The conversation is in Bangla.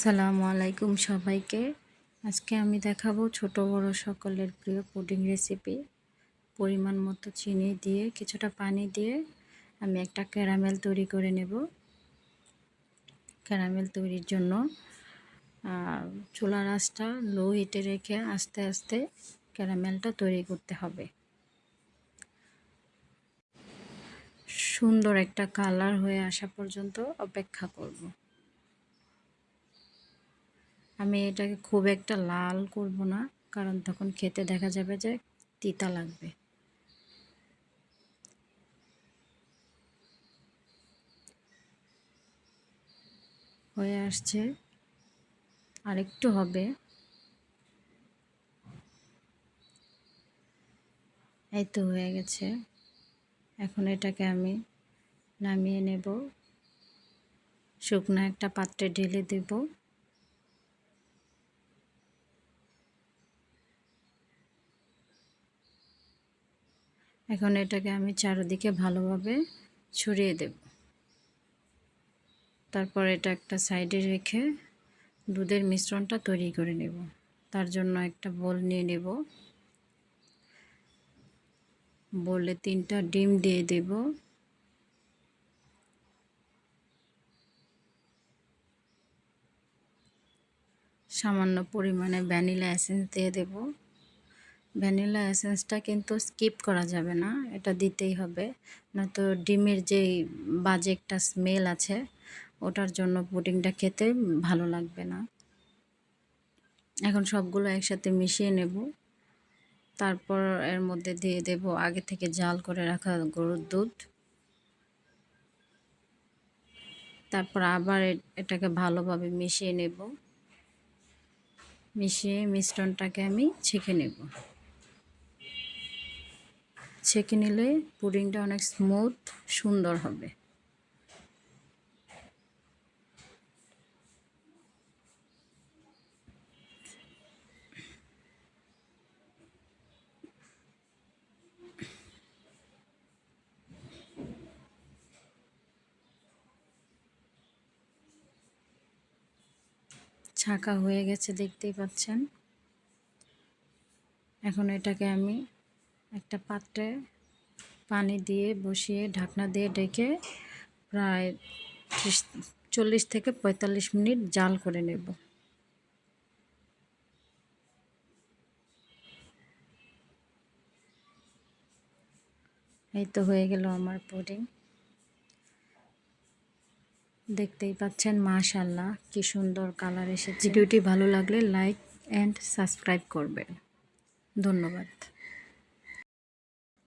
সালামু আলাইকুম সবাইকে। আজকে আমি দেখাবো ছোট বড় সকলের প্রিয় পুডিং রেসিপি পরিমাণ মতো চিনি দিয়ে, কিছুটা পানি দিয়ে আমি একটা ক্যারামেল তৈরি করে নেব। ক্যারামেল তৈরির জন্য চুলার আঁচটা লো হিটে রেখে আস্তে আস্তে ক্যারামেলটা তৈরি করতে হবে। সুন্দর একটা কালার হয়ে আসা পর্যন্ত অপেক্ষা করব। আমি এটাকে খুব একটা লাল করব না, কারণ তখন খেতে দেখা যাবে যে তিতা লাগবে। হয়ে আসছে। আরেকটু হবে। এই তো হয়ে গেছে। এখন এটাকে আমি নামিয়ে নেব। শুকনো একটা পাত্রে ঢেলে দেবো। এখন এটাকে আমি চারিদিকে ভালোভাবে ছড়িয়ে দেব। তারপর এটা একটা সাইডে রেখে দুধের মিশ্রণটা তৈরি করে নেব। তার জন্য একটা বোল নিয়ে নেব। বলে তিনটা ডিম দিয়ে দেব। সামান্য পরিমাণে ভ্যানিলা এসেন্স দিয়ে দেবো। ভ্যানিলা এসেন্সটা কিন্তু স্কিপ করা যাবে না, এটা দিতেই হবে। নয়তো ডিমের যেই বাজে একটা স্মেল আছে, ওটার জন্য পুডিংটা খেতে ভালো লাগবে না। এখন সবগুলো একসাথে মিশিয়ে নেব। তারপর এর মধ্যে দিয়ে দেব আগে থেকে জাল করে রাখা গরুর দুধ। তারপর আবার এটাকে ভালোভাবে মিশিয়ে নেব। মিশিয়ে মিশ্রণটাকে আমি ছেঁকে নেব। ছেঁকে নিলে পুডিংটা অনেক স্মুথ সুন্দর হবে। ছাকা হয়ে গেছে, দেখতেই পাচ্ছেন। এখন এটাকে আমি একটা পাত্রে পানি দিয়ে বসিয়ে ঢাকনা দিয়ে ডেকে প্রায় চল্লিশ থেকে পঁয়তাল্লিশ মিনিট জাল করে নেব। এই তো হয়ে গেল আমার পুডিং। দেখতেই পাচ্ছেন মাশাল্লাহ কি সুন্দর কালার এসেছে। ভিডিওটি ভালো লাগলে লাইক অ্যান্ড সাবস্ক্রাইব করবেন। ধন্যবাদ।